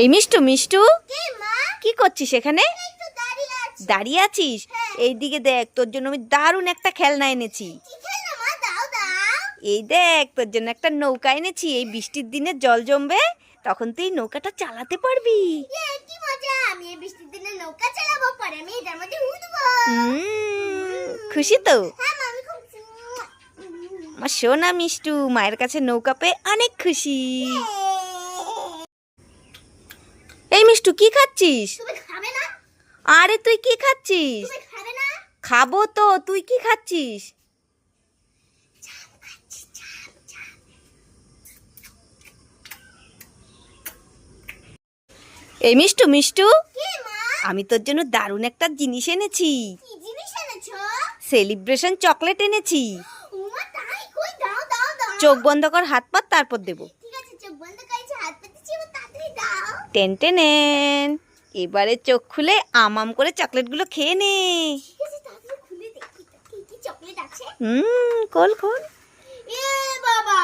এই মিষ্টু মিষ্টু। কে করছিস এখানে? দাঁড়িয়ে আছি। দাঁড়িয়ে আছিস? এইদিকে দেখ তোর জন্য আমি দারুণ একটা খেলনা এনেছি। এই দেখ তোর জন্য একটা নৌকা এনেছি। এই বৃষ্টির দিনে জল জমবে তখন তুই নৌকাটা চালাতে পারবি। ইয়ে এই খুশি তো? হ্যাঁ আমার সোনা মিষ্টু মায়ের কাছে নৌকা পেয়ে অনেক খুশি। মিষ্টু কি খাচ্ছিস? আরে তুই কি খাচ্ছিস? খাবে তো তুই কি খাচ্ছিস? এই মিষ্টু মিষ্টু? আমি তোর জন্য দারুণ একটা জিনিস এনেছি। সেলিব্রেশন চকলেট এনেছি। চোখ বন্ধ কর হাত পাত তারপর দেবো। ঠিক আছে চোখ বন্ধ হাত টেন টেনেন। এবারে চোখ খুলে আমাম করে চকলেটগুলো খেয়ে নে। হুম খোল খোল। বাবা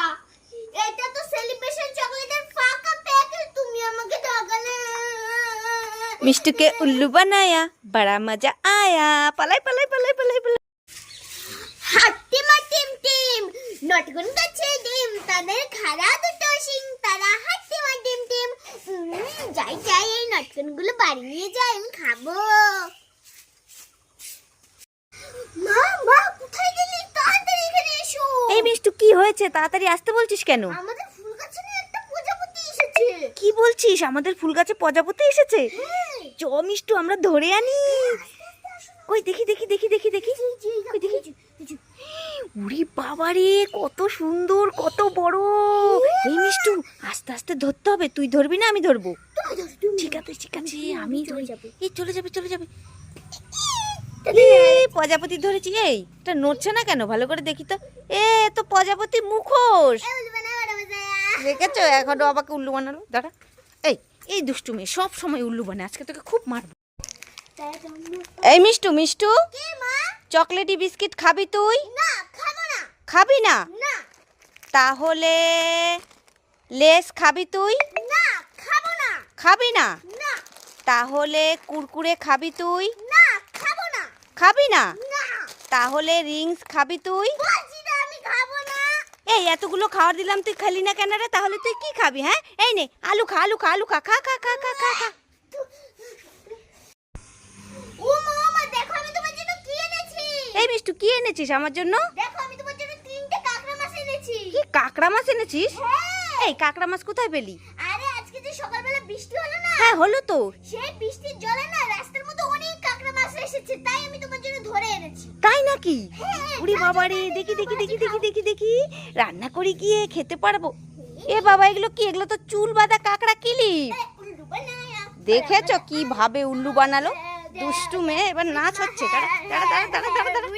এটা তো সেলিব্রেশন চকলেটের ফাঁকা প্যাকেট তুমি আমাকে ঠকালে মিষ্টুকে উল্লু বানায়া বড়া মজা আয়া। পালাই পালাই পালাই পালাই পালাই। হাট্টি মা টিম টিম নটগুন গাছে ডিম তাদের দুটো শিং তারা হাট্টি মা টিম টিম উম, যাই যাই এই গুলো বাড়ি নিয়ে যাই আমি খাব। মা মা কোথায় গেলি? তাড়াতাড়ি এখানে এসো। এই মিষ্টু কি হয়েছে? তাড়াতাড়ি আসতে বলছিস কেন? আমাদের ফুল গাছে না একটা প্রজাপতি এসেছে। কি বলছিস? আমাদের ফুল গাছে প্রজাপতি এসেছে? হ্যাঁ। চ মিষ্টু আমরা ধরে আনি। কই দেখি দেখি দেখি দেখি দেখি। কই দেখি। উড়ি বাবারে কত সুন্দর কত বড়। এই মিষ্টু আস্তে আস্তে ধরতে হবে। তুই ধরবি না আমি ধরবো। ঠিক আছে ঠিক আছে আমি ধরে। যাব। এই চলে যাবে চলে যাবে। প্রজাপতি ধরেছি এই এটা নড়ছে না কেন? ভালো করে দেখি তো। এ তো প্রজাপতি মুখোশ। দেখেছ? এখনও আমাকে উল্লু বানালো। দাঁড়া। এই এই দুষ্টু মেয়ে সব সময় উল্লু বানায়। আজকে তোকে খুব মারবো। এই মিষ্টু মিষ্টু। চকলেটি বিস্কিট খাবি তুই? খাব না। তাহলে লেস খাবি তুই? না। খাব না? তাহলে কুরকুরে খাবি তুই? না খাব না। খাবি না? না। তাহলে রিংস খাবি তুই? এই এতগুলো খাবার দিলাম তুই খালি না কেন রে? তাহলে তুই কি খাবি হ্যাঁ? এই নে আলু খা আলু খা আলু খা খা খা খা খা খা খা। এই মিষ্টু কি এনেছিস আমার জন্য? কি কাঁকড়া মাছ এনেছিস? হ্যাঁ। এই কাঁকড়া মাছ কোথায় পেলি আরে আজকে যে সকালবেলা বৃষ্টি হলো না? হ্যাঁ হলো তো। সেই বৃষ্টির জলে না রাস্তার মধ্যে অনেক কাঁকড়া মাছ এসেছে তাই আমি তোমার জন্য ধরে এনেছি। তাই নাকি? উড়ি বাবা রে দেখি দেখি দেখি দেখি দেখি দেখি। রান্না করে গিয়ে খেতে পারব। এ বাবা এগুলো কি? এগুলো তো চুল বাঁধা কাঁকড়া কিলি। দেখেছ কীভাবে উল্লু বানালো? দুষ্টু মেয়ে এবার নাচ হচ্ছে। দাঁড়া দাঁড়া দাঁড়া দাঁড়া দাঁড়া